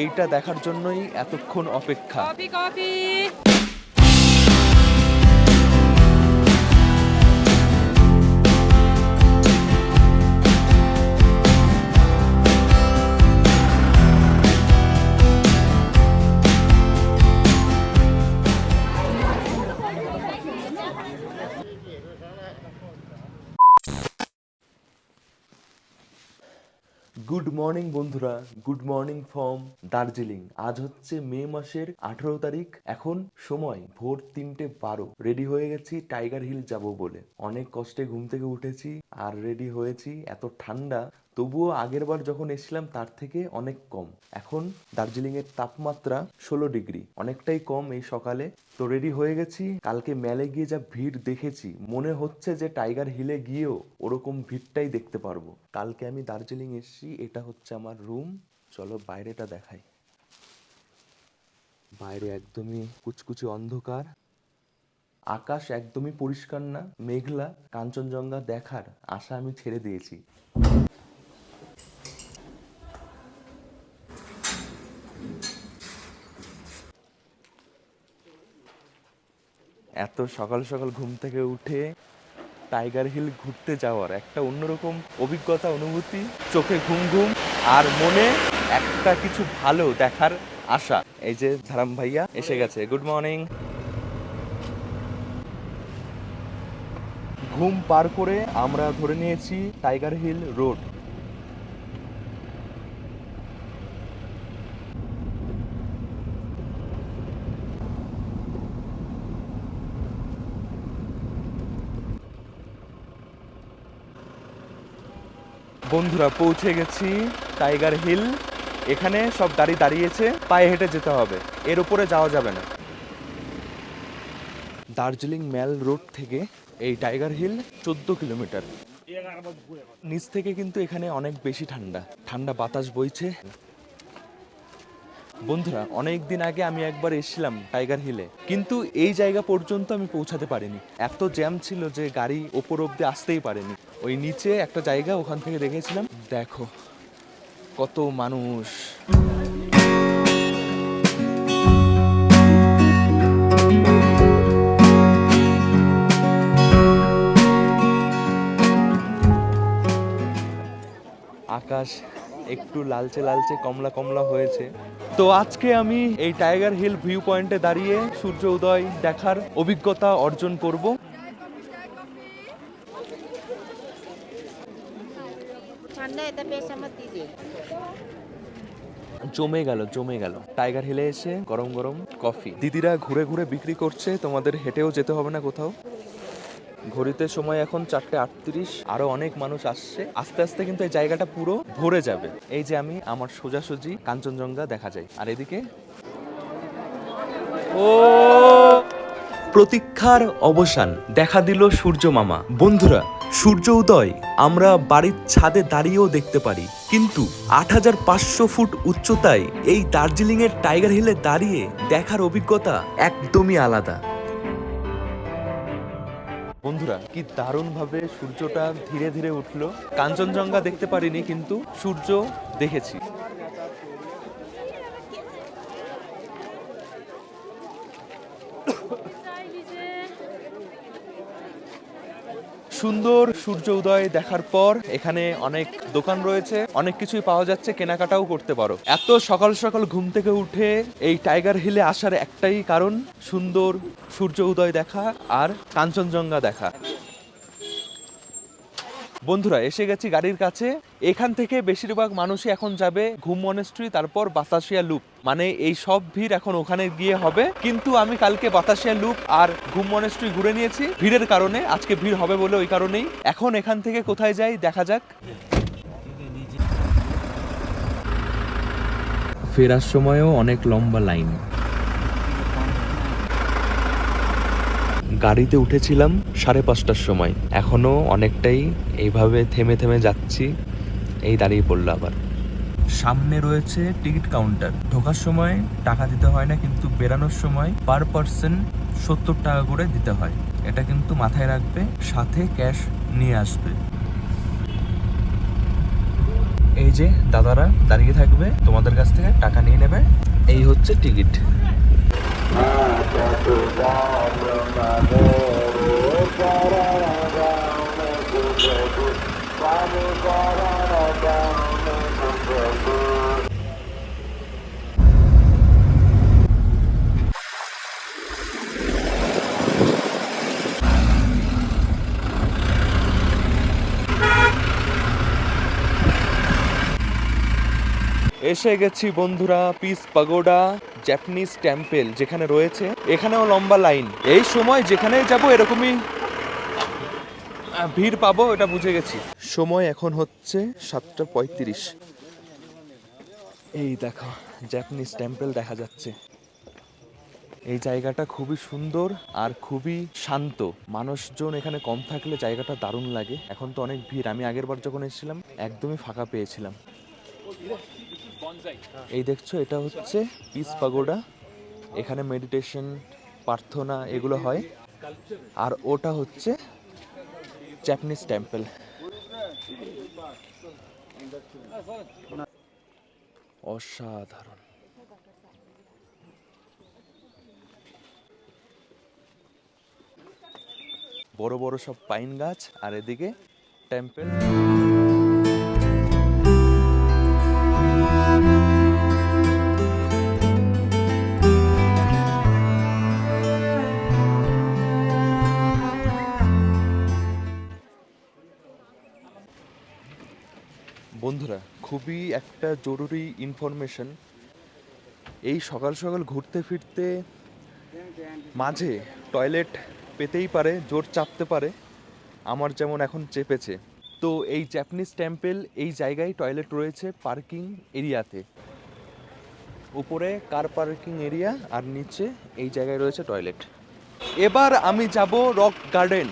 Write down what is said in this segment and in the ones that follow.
এইটা দেখার জন্যই এতক্ষণ অপেক্ষা। মর্নিং বন্ধুরা। গুড মর্নিং ফ্রম দার্জিলিং আজ হচ্ছে মে মাসের আঠারো তারিখ। এখন সময় ভোর তিনটে বারো। রেডি হয়ে গেছি টাইগার হিল যাব বলে। অনেক কষ্টে ঘুম থেকে উঠেছি, আর রেডি হয়েছি। এত ঠান্ডা তবুও আগের বার যখন এসেছিলাম, তার থেকে অনেক কম। এখন দার্জিলিং এর তাপমাত্রা ষোলো ডিগ্রি। অনেকটাই কম এই সকালে। তো রেডি হয়ে গেছি। কালকে মেলে গিয়ে যা ভিড় দেখেছি, মনে হচ্ছে যে টাইগার হিলে গিয়েও ওরকম ভিড়টাই দেখতে পারব। কালকে আমি দার্জিলিং এসেছি, এটা হচ্ছে আমার রুম চলো বাইরেটা দেখাই। বাইরে একদমই কুচকুচে অন্ধকার। আকাশ একদমই পরিষ্কার না, মেঘলা। কাঞ্চনজঙ্ঘা দেখার আশা আমি ছেড়ে দিয়েছি। এত সকাল সকাল ঘুম থেকে উঠে টাইগার হিল ঘুরতে যাওয়ার একটা অন্যরকম অভিজ্ঞতা, অনুভূতি, চোখে ঘুম ঘুম আর মনে একটা কিছু ভালো দেখার আশা। এই যে ধারাম ভাইয়া এসে গেছে। Good morning. ঘুম পার করে আমরা ধরে নিয়েছি টাইগার হিল রোড। বন্ধুরা পৌঁছে গেছি টাইগার হিল। এখানে সব গাড়ি দাঁড়িয়েছে, পায়ে হেঁটে যেতে হবে। এর উপরে যাওয়া যাবে না। দার্জিলিং ম্যাল রোড থেকে এই টাইগার হিল চোদ্দ কিলোমিটার। নিচ থেকে কিন্তু এখানে অনেক বেশি ঠান্ডা। ঠান্ডা বাতাস বইছে। বন্ধুরা অনেক দিন আগে আমি একবার এসেছিলাম টাইগার হিলে, কিন্তু এই জায়গা পর্যন্ত আমি পৌঁছাতে পারিনি। এত জ্যাম ছিল যে গাড়ি ওপর অব্দি আসতেই পারেনি। ওই নিচে একটা জায়গা, ওখান থেকে দেখেছিলাম। দেখো, কত মানুষ। আকাশ একটু লালচে লালচে কমলা কমলা হয়েছে। তো আজকে আমি এই টাইগার হিল ভিউ পয়েন্টে দাঁড়িয়ে সূর্য উদয় দেখার অভিজ্ঞতা অর্জন করব। জমে গেল জমে গেল। টাইগার হিলে এসে গরম গরম কফি। দিদিরা ঘুরে ঘুরে বিক্রি করছে তোমাদের হেঁটেও যেতে হবে না কোথাও। ঘড়িতে সময় এখন চারটে আটত্রিশ, আরও অনেক মানুষ আসছে। আস্তে আস্তে কিন্তু এই জায়গাটা পুরো ভরে যাবে। এই যে আমি, আমার সোজাসুজি কাঞ্চনজঙ্ঘা দেখা যায়। আর এদিকে? ও! প্রতীক্ষার অবসান, দেখা দিল সূর্য মামা। বন্ধুরা, সূর্য উদয়, আমরা বাড়ির ছাদে দাঁড়িয়েও দেখতে পারি। কিন্তু আট হাজার পাঁচশো ফুট উচ্চতায় এই দার্জিলিং এর টাইগার হিলে দাঁড়িয়ে দেখার অভিজ্ঞতা একদমই আলাদা। বন্ধুরা কি দারুণ ভাবে সূর্যটা ধীরে ধীরে উঠল। কাঞ্চনজঙ্ঘা দেখতে পারিনি কিন্তু সূর্য দেখেছি। সুন্দর সূর্য উদয় দেখার পর এখানে অনেক দোকান রয়েছে। অনেক কিছুই পাওয়া যাচ্ছে, কেনাকাটাও করতে পারো। এত সকাল সকাল ঘুম থেকে উঠে এই টাইগার হিলে আসার একটাই কারণ, সুন্দর সূর্য উদয় দেখা আর কাঞ্চনজঙ্ঘা দেখা। বন্ধুরা, এসে গেছি গাড়ির কাছে। এখান থেকে বেশিরভাগ মানুষই এখন যাবে ঘুম মনেস্ট্রি তারপর বাতাসিয়া লুপ মানে এই সব ভিড় এখন ওখানে গিয়ে হবে। কিন্তু আমি কালকে বাতাসিয়া লুপ আর ঘুম মনেস্ট্রি ঘুরে নিয়েছি। ভিড়ের কারণে, আজকে ভিড় হবে বলে ওই কারণেই। এখন এখান থেকে কোথায় যাই, দেখা যাক। ফেরার সময়ও অনেক লম্বা লাইন গাড়িতে উঠেছিলাম সাড়ে পাঁচটার সময়। এখনও অনেকটাই এইভাবে থেমে থেমে যাচ্ছি, এই দাঁড়িয়ে পড়ল আবার। সামনে রয়েছে টিকিট কাউন্টার। ঢোকার সময় টাকা দিতে হয় না, কিন্তু বেরানোর সময় পার পার্সন সত্তর টাকা করে দিতে হয়। এটা কিন্তু মাথায় রাখবে, সাথে ক্যাশ নিয়ে আসবে। এই যে দাদারা দাঁড়িয়ে থাকবে, তোমাদের কাছ থেকে টাকা নিয়ে নেবে। এই হচ্ছে টিকিট। i'm gonna Bye. এসে গেছি বন্ধুরা, পিস পাগোডা জ্যাপানিজ টেম্পল যেখানে রয়েছে। এখানেও লম্বা লাইন। এই সময় যেখানে যাব এরকমই ভিড় পাবো, এটা বুঝে গেছি। সময় এখন হচ্ছে সাতটা পঁয়ত্রিশ। এই দেখো জ্যাপানিজ টেম্পেল দেখা যাচ্ছে। এই জায়গাটা খুবই সুন্দর আর খুবই শান্ত। মানুষজন এখানে কম থাকলে জায়গাটা দারুণ লাগে। এখন তো অনেক ভিড়। আমি আগের বার যখন এসেছিলাম, একদমই ফাঁকা পেয়েছিলাম। এই দেখছ, এটা হচ্ছে পিস পাগোডা এখানে মেডিটেশন প্রার্থনা, এগুলো হয়। আর ওটা হচ্ছে জ্যাপানিজ টেম্পল অসাধারণ। বড় বড় সব পাইন গাছ, আর এদিকে টেম্পল বন্ধুরা, খুবই একটা জরুরি ইনফরমেশন এই সকাল সকাল ঘুরতে ফিরতে মাঝে টয়লেট পেতেই পারে, জোর চাপতে পারে, আমার যেমন এখন চেপেছে। তো এই জ্যাপানিজ টেম্পেল এই জায়গায় টয়লেট রয়েছে পার্কিং এরিয়াতে। উপরে কার পার্কিং এরিয়া আর নিচে এই জায়গায় রয়েছে টয়লেট এবার আমি যাব রক গার্ডেন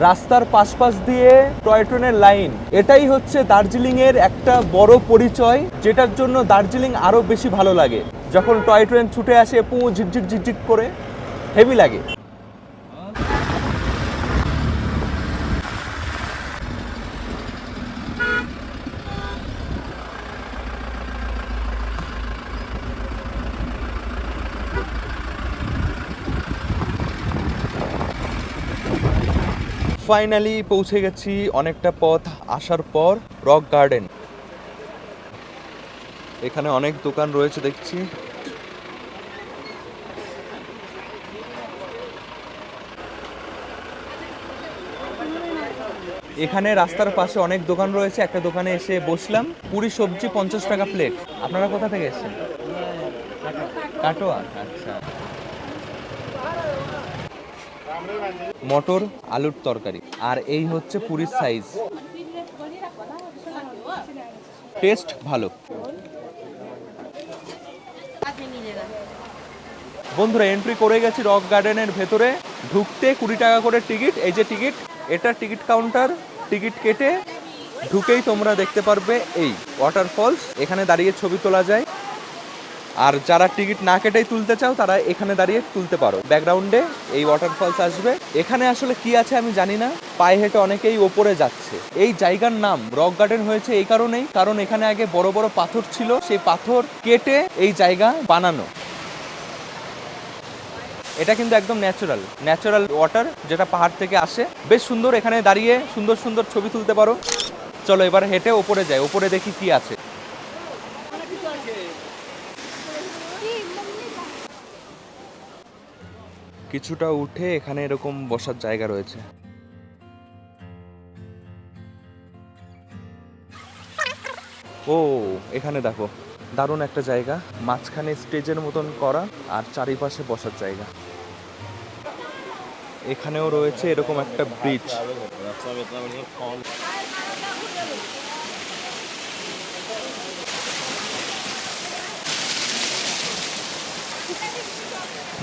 রাস্তার পাশপাশ পাশ দিয়ে টয় ট্রেনের লাইন। এটাই হচ্ছে দার্জিলিং এর একটা বড় পরিচয়, যেটার জন্য দার্জিলিং আরও বেশি ভালো লাগে। যখন টয় ট্রেন ছুটে আসে, পু, ঝিকঝিক ঝিকঝিক করে, হেভি লাগে। ফাইনালি পৌঁছে গেছি অনেকটা পথ আসার পর রক গার্ডেন এখানে অনেক দোকান রয়েছে দেখছি। এখানে রাস্তার পাশে অনেক দোকান রয়েছে। একটা দোকানে এসে বসলাম। পুরি সবজি পঞ্চাশ টাকা প্লেট আপনারা কোথা থেকে এসেছেন? কাটোয়া। আচ্ছা। মটর, আলুর তরকারি। আর এই হচ্ছে পুরীর সাইজ টেস্ট ভালো। বন্ধুরা এন্ট্রি করে গেছি রক গার্ডেনের ভেতরে। ঢুকতে কুড়ি টাকা করে টিকিট। এই যে টিকিট, এটা টিকিট কাউন্টার। টিকিট কেটে ঢুকেই তোমরা দেখতে পারবে এই ওয়াটারফলস এখানে দাঁড়িয়ে ছবি তোলা যায়। আর যারা টিকিট না কেটেই তুলতে চাও, তারা এখানে দাঁড়িয়ে তুলতে পারো। ব্যাকগ্রাউন্ডে এই ওয়াটারফলস আসবে। এখানে আসলে কি আছে আমি জানি না। পায়ে হেঁটে অনেকেই ওপরে যাচ্ছে। এই জায়গার নাম রক গার্ডেন হয়েছে এই কারণেই, কারণ এখানে আগে বড় বড় পাথর ছিল। সেই পাথর কেটে এই জায়গা বানানো। এটা কিন্তু একদম ন্যাচারাল ন্যাচারাল ওয়াটার যেটা পাহাড় থেকে আসে। বেশ সুন্দর এখানে দাঁড়িয়ে সুন্দর সুন্দর ছবি তুলতে পারো। চলো এবার হেঁটে ওপরে যাই। ওপরে দেখি কি আছে। কিছুটা উঠে এখানে এরকম বসার জায়গা রয়েছে। ও, এখানে দেখো, দারুণ একটা জায়গা। মাঝখানে স্টেজের মতন করা আর চারিপাশে বসার জায়গা। এখানেও রয়েছে এরকম একটা ব্রিজ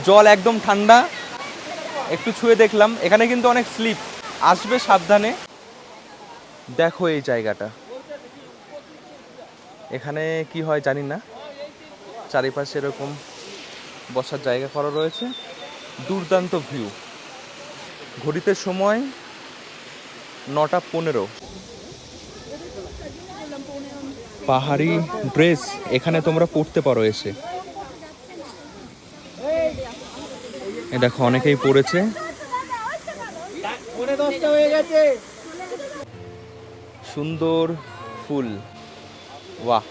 জল একদম ঠান্ডা। একটু ছুঁয়ে দেখলাম, এখানে কিন্তু অনেক স্লিপ। আসবে সাবধানে। দেখো এই জায়গাটা। এখানে কি হয় জানি না। চারিপাশে এরকম বসার জায়গা করা রয়েছে। দুর্দান্ত ভিউ। ঘড়িতে সময় নটা পনেরো। পাহাড়ি ড্রেস, এখানে তোমরা পরতে পারো এসে। দেখো, অনেকেই পড়েছে। সুন্দর ফুল। বাহ।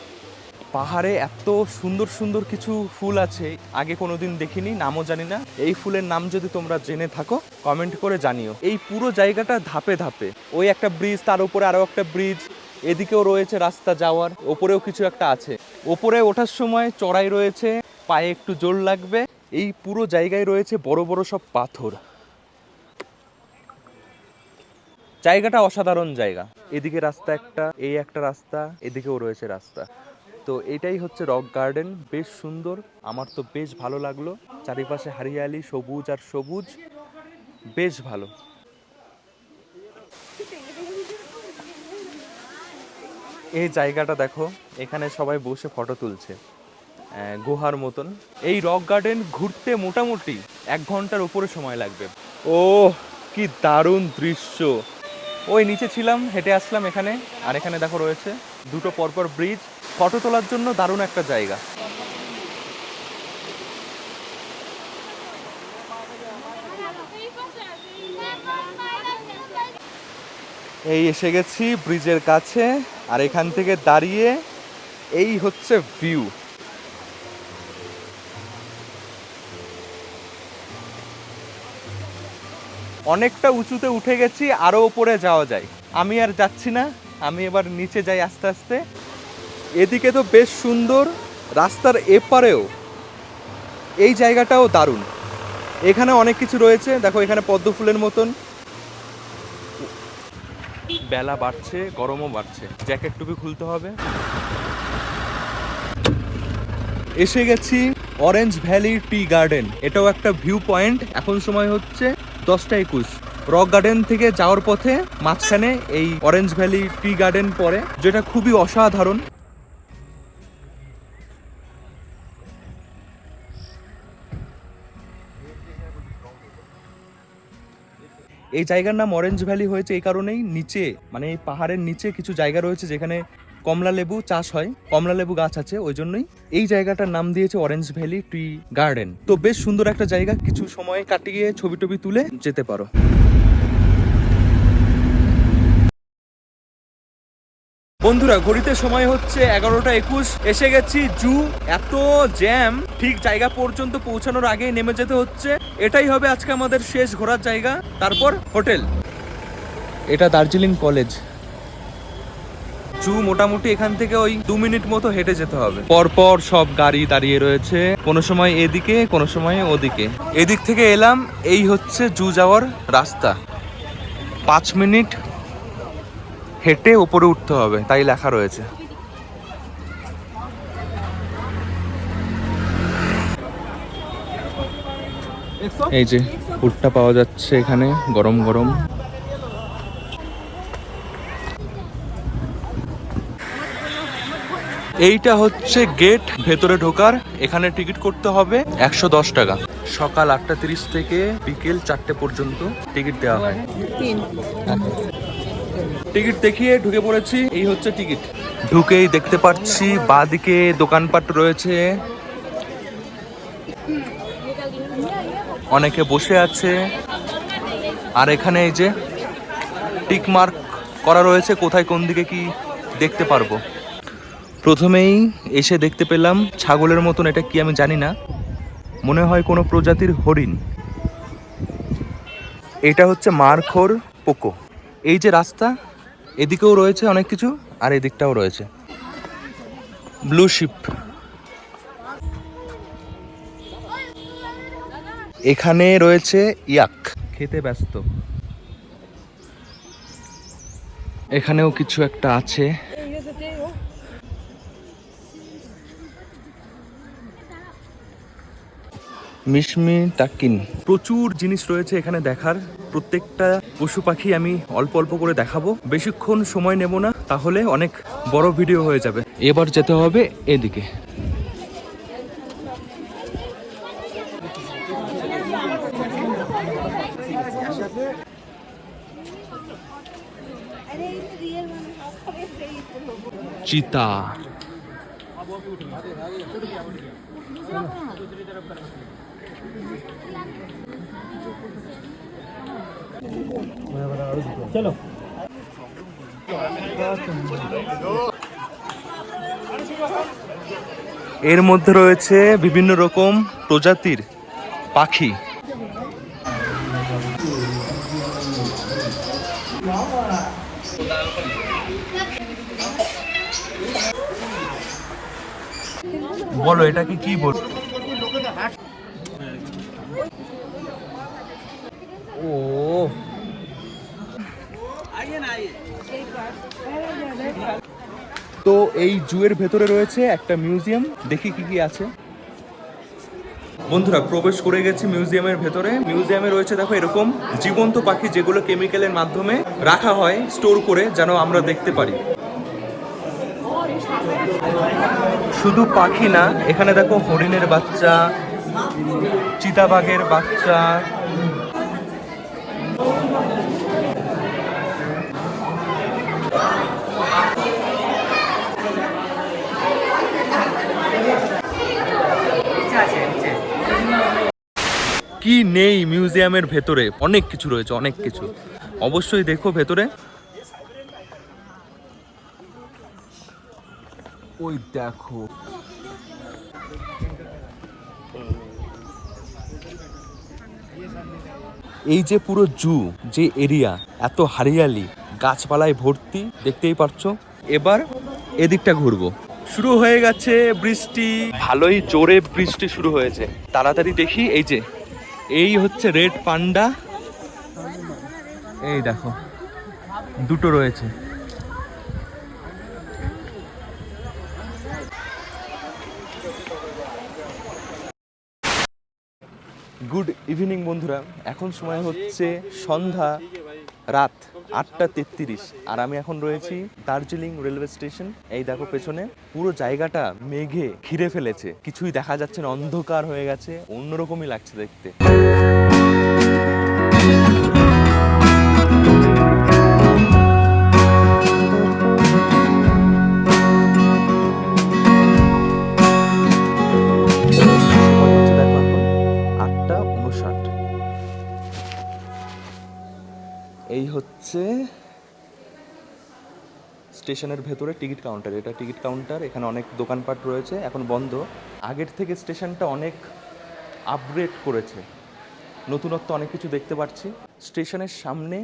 পাহাড়ে এত সুন্দর সুন্দর কিছু ফুল আছে, আগে কোনোদিন দেখিনি, নামও জানি না। এই ফুলের নাম যদি তোমরা জেনে থাকো কমেন্ট করে জানিও। এই পুরো জায়গাটা ধাপে ধাপে। ওই একটা ব্রিজ তার উপরে আরও একটা ব্রিজ এদিকেও রয়েছে রাস্তা যাওয়ার, ওপরেও কিছু একটা আছে। ওপরে ওঠার সময় চড়াই রয়েছে, পায়ে একটু জোর লাগবে। এই পুরো জায়গায় রয়েছে বড় বড় সব পাথর। জায়গাটা অসাধারণ জায়গা। এদিকে রাস্তা একটা, এই একটা রাস্তা, এদিকেও রয়েছে রাস্তা। তো এটাই হচ্ছে রক গার্ডেন বেশ সুন্দর। আমার তো বেশ ভালো লাগল। চারিপাশে হারিয়ালি, সবুজ আর সবুজ, বেশ ভালো। এই জায়গাটা দেখো, এখানে সবাই বসে ফটো তুলছে। গুহার মতন। এই রক গার্ডেন ঘুরতে মোটামুটি এক ঘণ্টার উপরে সময় লাগবে। ও কি দারুণ দৃশ্য। ওই নিচে ছিলাম, হেঁটে আসলাম এখানে, আর এখানে দেখো রয়েছে দুটো পরপর ব্রিজ ফটো তোলার জন্য দারুণ একটা জায়গা। এই এসে গেছি ব্রিজের কাছে, আর এখান থেকে দাঁড়িয়ে এই হচ্ছে ভিউ অনেকটা উঁচুতে উঠে গেছি, আরও উপরে যাওয়া যায়। আমি আর যাচ্ছি না, আমি এবার নিচে যাই আস্তে আস্তে। এদিকে তো বেশ সুন্দর রাস্তার এপারেও। এই জায়গাটাও দারুণ। এখানে অনেক কিছু রয়েছে, দেখো এখানে পদ্ম ফুলের মতন। বেলা বাড়ছে, গরমও বাড়ছে। জ্যাকেট টুপি খুলতে হবে। এসে গেছি অরেঞ্জ ভ্যালি টি গার্ডেন। এটাও একটা ভিউ পয়েন্ট। এখন সময় হচ্ছে দশটা একুশ। রক গার্ডেন থেকে যাওয়ার পথে মাঝখানে এই অরেঞ্জ ভ্যালি টি গার্ডেন পড়ে, যেটা খুবই অসাধারণ। এই জায়গার নাম অরেঞ্জ ভ্যালি হয়েছে এই কারণেই নিচে মানে এই পাহাড়ের নিচে কিছু জায়গা রয়েছে যেখানে কমলা লেবু চাষ হয়, কমলা লেবু গাছ আছে, ওই জন্যই। এই জায়গাটার নাম দিয়েছে অরেঞ্জ ভ্যালি ট্রি গার্ডেন তো বেশ সুন্দর একটা জায়গা, কিছু সময় কাটিয়ে ছবি টবি তুলে যেতে পারো। বন্ধুরা, ঘড়িতে সময় হচ্ছে এগারোটা একুশ। এসে গেছি জু। এত জ্যাম। ঠিক জায়গা পর্যন্ত পৌঁছানোর আগে নেমে যেতে হচ্ছে। এটাই হবে আজকে আমাদের শেষ ঘোরার জায়গা। তারপর হোটেল। এটা দার্জিলিং কলেজ। জু মোটামুটি এখান থেকে ওই দু মিনিট মতো হেঁটে যেতে হবে। পরপর সব গাড়ি দাঁড়িয়ে রয়েছে। কোনো সময় এদিকে, কোনো সময় ওদিকে। এদিক থেকে এলাম, এই হচ্ছে জু যাওয়ার রাস্তা। পাঁচ মিনিট হেঁটে উপরে উঠতে হবে, তাই লেখা রয়েছে। এই যে ভুট্টা পাওয়া যাচ্ছে এখানে, গরম গরম। এইটা হচ্ছে গেট ভেতরে ঢোকার। এখানে টিকিট করতে হবে একশো দশ টাকা। সকাল আটটা তিরিশ থেকে বিকেল চারটে পর্যন্ত টিকিট দেওয়া হয়। টিকিট দেখিয়ে ঢুকে পড়েছি, এই হচ্ছে টিকিট ঢুকেই দেখতে পাচ্ছি, বাদিকে দোকানপাট রয়েছে। অনেকে বসে আছে। আর এখানে এই যে টিক মার্ক করা রয়েছে, কোথায় কোন দিকে কি দেখতে পারব। প্রথমেই এসে দেখতে পেলাম ছাগলের মতন এটা কি আমি জানি না। মনে হয় কোনো প্রজাতির হরিণ। এটা হচ্ছে মারখোর পোকো। এই যে রাস্তা, এদিকেও রয়েছে অনেক কিছু আর এদিকটাও রয়েছে। Blue sheep. এখানে রয়েছে ইয়াক। খেতে ব্যস্ত। এখানেও কিছু একটা আছে। মিশমি টাকিন প্রচুর জিনিস রয়েছে এখানে দেখার। প্রত্যেকটা পশু পাখি আমি অল্প অল্প করে দেখাবো। বেশিক্ষণ সময় নেব না তাহলে অনেক বড় ভিডিও হয়ে যাবে। এবার যেতে হবে এদিকে। চিতা। এর মধ্যে রয়েছে বিভিন্ন রকম প্রজাতির পাখি। বলো এটাকে কি বল ও। তো এই জুয়ের ভেতরে রয়েছে একটা মিউজিয়াম। দেখি কি কি আছে। বন্ধুরা, প্রবেশ করে গেছি মিউজিয়ামের ভেতরে। মিউজিয়ামে রয়েছে, দেখো, এরকম জীবন্ত পাখি যেগুলো কেমিক্যালের মাধ্যমে রাখা হয় স্টোর করে, যেন আমরা দেখতে পারি। শুধু পাখি না, এখানে দেখো হরিণের বাচ্চা, চিতাবাঘের বাচ্চা কি নেই মিউজিয়ামের ভেতরে। অনেক কিছু রয়েছে, অনেক কিছু। অবশ্যই দেখো ভেতরে। ওই দেখো। এই যে পুরো জু, যে এরিয়া, এত হারিয়ালি, গাছপালায় ভর্তি, দেখতেই পারছ? এবার এদিকটা ঘুরবো। শুরু হয়ে গেছে বৃষ্টি। ভালোই জোরে বৃষ্টি শুরু হয়েছে। তাড়াতাড়ি দেখি, এই যে। এই হচ্ছে রেড পান্ডা। এই দেখো, দুটো রয়েছে। গুড ইভিনিং বন্ধুরা। এখন সময় হচ্ছে সন্ধ্যা রাত। আটটা তেত্রিশ। আর আমি এখন রয়েছি দার্জিলিং রেলওয়ে স্টেশন। এই দেখো পেছনে, পুরো জায়গাটা মেঘে ঘিরে ফেলেছে। কিছুই দেখা যাচ্ছে না, অন্ধকার হয়ে গেছে। অন্যরকমই লাগছে দেখতে। স্টেশনের ভেতরে টিকিট কাউন্টার। এটা টিকিট কাউন্টার, এখানে অনেক দোকানপাট রয়েছে, এখন বন্ধ। আগের থেকে স্টেশনটা অনেক আপগ্রেড করেছে। নতুনত্ব অনেক কিছু দেখতে পাচ্ছি। স্টেশনের সামনে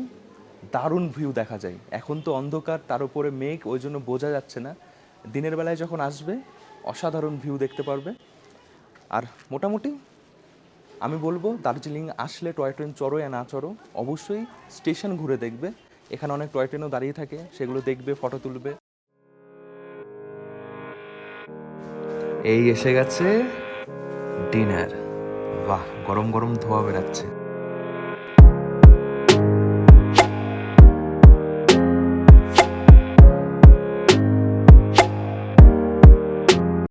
দারুণ ভিউ দেখা যায়। এখন তো অন্ধকার, তার উপরে মেঘ, ওই জন্য বোঝা যাচ্ছে না। দিনের বেলায় যখন আসবে, অসাধারণ ভিউ দেখতে পারবে। আর মোটামুটি আমি বলব, দার্জিলিং আসলে টয় ট্রেন চড়ো না চড়ো। অবশ্যই স্টেশন ঘুরে দেখবে। এখানে অনেক টয় ট্রেনও দাঁড়িয়ে থাকে, সেগুলো দেখবে, ফটো তুলবে। এই এসে গেছে ডিনার। বাহ, গরম গরম ধোয়া বেরাচ্ছে